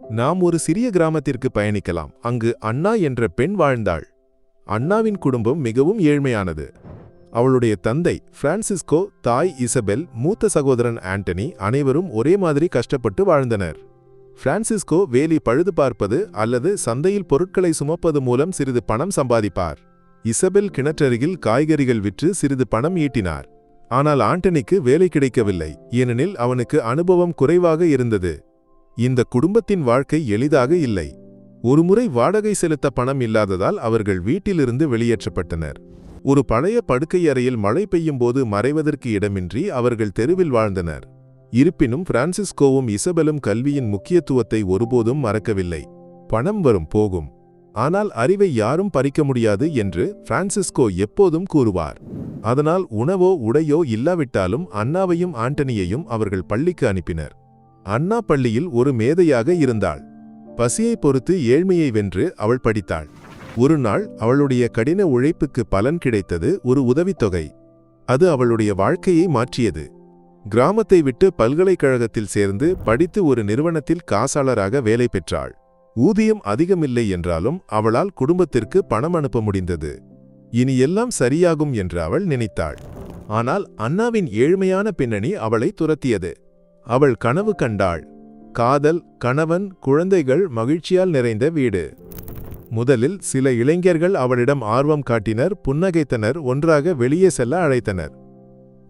நாம் ஒரு சிறிய கிராமத்திற்கு பயணிக்கலாம். அங்கு அண்ணா என்ற பெண் வாழ்ந்தாள். அண்ணாவின் குடும்பம் மிகவும் ஏழ்மையானது. அவளுடைய தந்தை பிரான்சிஸ்கோ தாய் இசபெல் மூத்த சகோதரன் ஆண்டனி அனைவரும் ஒரே மாதிரி கஷ்டப்பட்டு வாழ்ந்தனர். பிரான்சிஸ்கோ வேலி பழுது பார்ப்பது அல்லது சந்தையில் பொருட்களை சுமப்பது மூலம் சிறிது பணம் சம்பாதிப்பார். இசபெல் கிணற்றருகில் காய்கறிகள் விற்று சிறிது பணம் ஈட்டினார். ஆனால் ஆண்டனிக்கு வேலை கிடைக்கவில்லை. ஏனெனில் அவனுக்கு அனுபவம் குறைவாக இருந்தது. இந்த குடும்பத்தின் வாழ்க்கை எளிதாக இல்லை. ஒருமுறை வாடகை செலுத்த பணம் இல்லாததால் அவர்கள் வீட்டிலிருந்து வெளியேற்றப்பட்டனர். ஒரு பழைய படுக்கையறையில் மழை பெய்யும் போது மறைவதற்கு இடமின்றி அவர்கள் தெருவில் வாழ்ந்தனர். இருப்பினும் பிரான்சிஸ்கோவும் இசபெலும் கல்வியின் முக்கியத்துவத்தை ஒருபோதும் மறக்கவில்லை. பணம் வரும் போகும். ஆனால் அறிவை யாரும் பறிக்க முடியாது என்று பிரான்சிஸ்கோ எப்போதும் கூறுவார். அதனால் உணவோ உடையோ இல்லாவிட்டாலும் அண்ணாவையும் ஆண்டனியையும் அவர்கள் பள்ளிக்கு அனுப்பினர். அண்ணா பள்ளியில் ஒரு மேதையாக இருந்தாள். பசியை பொறுத்து ஏழ்மையை வென்று அவள் படித்தாள். ஒரு நாள் அவளுடைய கடின உழைப்புக்கு பலன் கிடைத்தது ஒரு உதவித்தொகை. அது அவளுடைய வாழ்க்கையை மாற்றியது. கிராமத்தை விட்டு பல்கலைக்கழகத்தில் சேர்ந்து படித்து ஒரு நிறுவனத்தில் காசாளராக வேலை பெற்றாள். ஊதியம் அதிகமில்லை என்றாலும் அவளால் குடும்பத்திற்கு பணம் அனுப்ப முடிந்தது. இனி எல்லாம் சரியாகும் என்று அவள் நினைத்தாள். ஆனால் அண்ணாவின் ஏழ்மையான பின்னணி அவளை துரத்தியது. அவள் கனவு கண்டாள். காதல் கணவன் குழந்தைகள் மகிழ்ச்சியால் நிறைந்த வீடு. முதலில் சில இளைஞர்கள் அவளிடம் ஆர்வம் காட்டினர் புன்னகைத்தனர் ஒன்றாக வெளியே செல்ல அழைத்தனர்.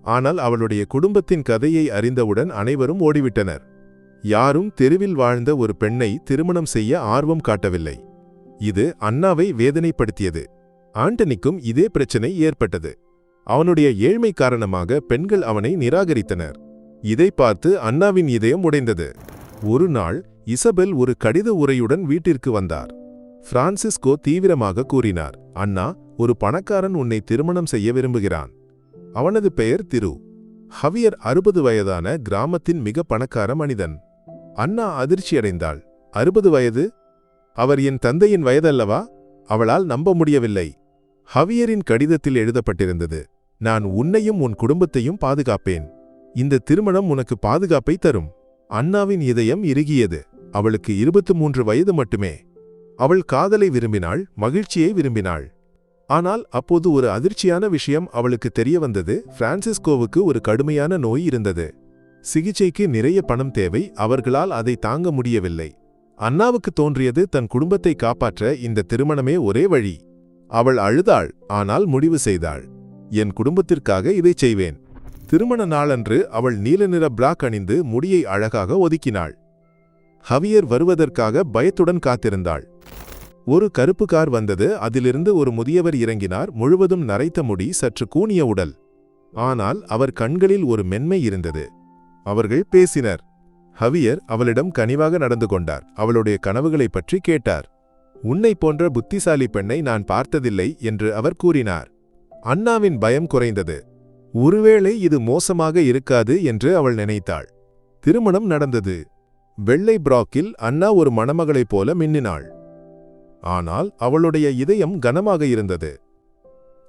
ஆனால் அவளுடைய குடும்பத்தின் கதையை அறிந்தவுடன் அனைவரும் ஓடிவிட்டனர். யாரும் தெருவில் வாழ்ந்த ஒரு பெண்ணை திருமணம் செய்ய ஆர்வம் காட்டவில்லை. இது அண்ணாவை வேதனைப்படுத்தியது. ஆண்டனிக்கும் இதே பிரச்சனை ஏற்பட்டது. அவனுடைய ஏழ்மை காரணமாக பெண்கள் அவனை நிராகரித்தனர். இதை பார்த்து அண்ணாவின் இதயம் உடைந்தது. ஒரு நாள் இசபெல் ஒரு கடித உரையுடன் வீட்டிற்கு வந்தார். பிரான்சிஸ்கோ தீவிரமாக கூறினார் அண்ணா ஒரு பணக்காரன் உன்னை திருமணம் செய்ய விரும்புகிறான். அவனது பெயர் திரு. ஹவியர் அறுபது வயதான கிராமத்தின் மிக பணக்கார மனிதன். அண்ணா அதிர்ச்சியடைந்தாள். அறுபது வயது? அவர் என் தந்தையின் வயதல்லவா? அவளால் நம்ப முடியவில்லை. ஹவியரின் கடிதத்தில் எழுதப்பட்டிருந்தது நான் உன்னையும் உன் குடும்பத்தையும் பாதுகாப்பேன். இந்த திருமணம் உனக்கு பாதுகாப்பை தரும். அண்ணாவின் இதயம் இறுகியது. அவளுக்கு இருபத்து மூன்று வயது மட்டுமே. அவள் காதலை விரும்பினாள் மகிழ்ச்சியை விரும்பினாள். ஆனால் அப்போது ஒரு அதிர்ச்சியான விஷயம் அவளுக்கு தெரிய வந்தது. பிரான்சிஸ்கோவுக்கு ஒரு கடுமையான நோய் இருந்தது. சிகிச்சைக்கு நிறைய பணம் தேவை அவர்களால் அதை தாங்க முடியவில்லை. அண்ணாவுக்கு தோன்றியது தன் குடும்பத்தை காப்பாற்ற இந்த திருமணமே ஒரே வழி. அவள் அழுதாள் ஆனால் முடிவு செய்தாள். என் குடும்பத்திற்காக இதைச் செய்வேன். திருமண நாளன்று அவள் நீல நிற பிளாக் அணிந்து முடியை அழகாக ஒதுக்கினாள். ஹவியர் வருவதற்காக பயத்துடன் காத்திருந்தாள். ஒரு கருப்பு கார் வந்தது. அதிலிருந்து ஒரு முதியவர் இறங்கினார். முழுவதும் நரைத்த முடி சற்று கூனிய உடல். ஆனால் அவர் கண்களில் ஒரு மென்மை இருந்தது. அவர்கள் பேசினர். ஹவியர் அவளிடம் கனிவாக நடந்து கொண்டார். அவளுடைய கனவுகளைப் பற்றி கேட்டார். உன்னை போன்ற புத்திசாலி பெண்ணை நான் பார்த்ததில்லை என்று அவர் கூறினார். அண்ணாவின் பயம் குறைந்தது. ஒருவேளை இது மோசமாக இருக்காது என்று அவள் நினைத்தாள். திருமணம் நடந்தது. வெள்ளை பிராக்கில் அண்ணா ஒரு மணமகளைப் போல மின்னினாள். ஆனால் அவளுடைய இதயம் கனமாக இருந்தது.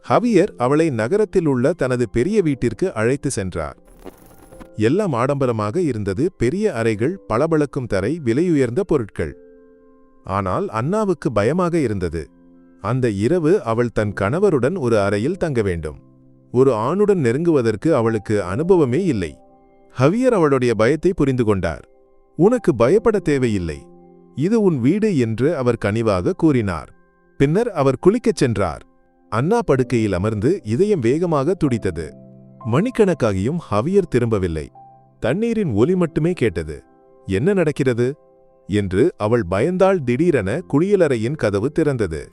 ஹவியர் அவளை நகரத்தில் உள்ள தனது பெரிய வீட்டிற்கு அழைத்து சென்றார். எல்லாம் ஆடம்பரமாக இருந்தது. பெரிய அறைகள் பளபளக்கும் தரை விலையுயர்ந்த பொருட்கள். ஆனால் அண்ணாவுக்கு பயமாக இருந்தது. அந்த இரவு அவள் தன் கணவருடன் ஒரு அறையில் தங்க வேண்டும். ஒரு ஆணுடன் நெருங்குவதற்கு அவளுக்கு அனுபவமே இல்லை. ஹவியர் அவளுடைய பயத்தை புரிந்து கொண்டார். உனக்கு பயப்பட தேவையில்லை. இது உன் வீடு என்று அவர் கனிவாக கூறினார். பின்னர் அவர் குளிக்கச் சென்றார். அண்ணா படுக்கையில் அமர்ந்து இதயம் வேகமாக துடித்தது. மணிக்கணக்காகியும் ஹவியர் திரும்பவில்லை. தண்ணீரின் ஒலி மட்டுமே கேட்டது. என்ன நடக்கிறது? என்று அவள் பயந்தாள் திடீரென குளியலறையின் கதவு திறந்தது.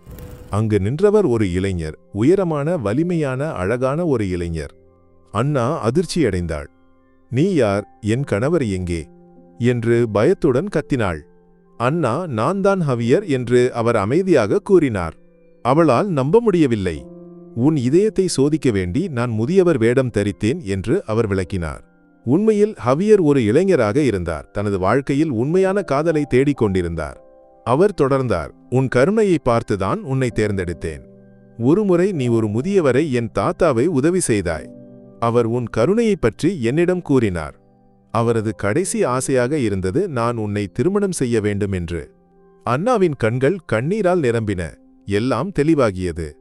அங்கு நின்றவர் ஒரு இளைஞர் உயரமான வலிமையான அழகான ஒரு இளைஞர். அண்ணா அதிர்ச்சியடைந்தாள். நீ யார்? என் கணவர் எங்கே? என்று பயத்துடன் கத்தினாள். அண்ணா நான் தான் ஹவியர் என்று அவர் அமைதியாக கூறினார். அவளால் நம்ப முடியவில்லை. உன் இதயத்தை சோதிக்க வேண்டி நான் முதியவர் வேடம் தரித்தேன் என்று அவர் விளக்கினார். உண்மையில் ஹவியர் ஒரு இளைஞராக இருந்தார். தனது வாழ்க்கையில் உண்மையான காதலை தேடிக் கொண்டிருந்தார் அவர் தொடர்ந்தார் உன் கருணையை பார்த்துதான் உன்னை தேர்ந்தெடுத்தேன். ஒருமுறை நீ ஒரு முதியவரை என் தாத்தாவை உதவி செய்தாய். அவர் உன் கருணையைப் பற்றி என்னிடம் கூறினார். அவரது கடைசி ஆசையாக இருந்தது நான் உன்னை திருமணம் செய்ய வேண்டும் என்று. அண்ணாவின் கண்கள் கண்ணீரால் நிரம்பின. எல்லாம் தெளிவாகியது.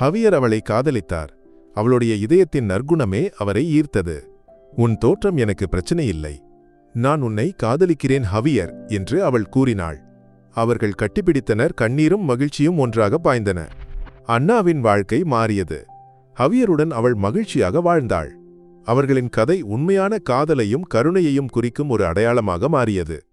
ஹவியர் அவளை காதலித்தார். அவளுடைய இதயத்தின் நற்குணமே அவரை ஈர்த்தது. உன் தோற்றம் எனக்கு பிரச்சனை இல்லை. நான் உன்னை காதலிக்கிறேன் ஹவியர் என்று அவள் கூறினாள். அவர்கள் கட்டிப்பிடித்தனர் கண்ணீரும் மகிழ்ச்சியும் ஒன்றாக பாய்ந்தன. அண்ணாவின் வாழ்க்கை மாறியது. ஹவியருடன் அவள் மகிழ்ச்சியாக வாழ்ந்தாள். அவர்களின் கதை உண்மையான காதலையும் கருணையையும் குறிக்கும் ஒரு அடையாளமாக மாறியது.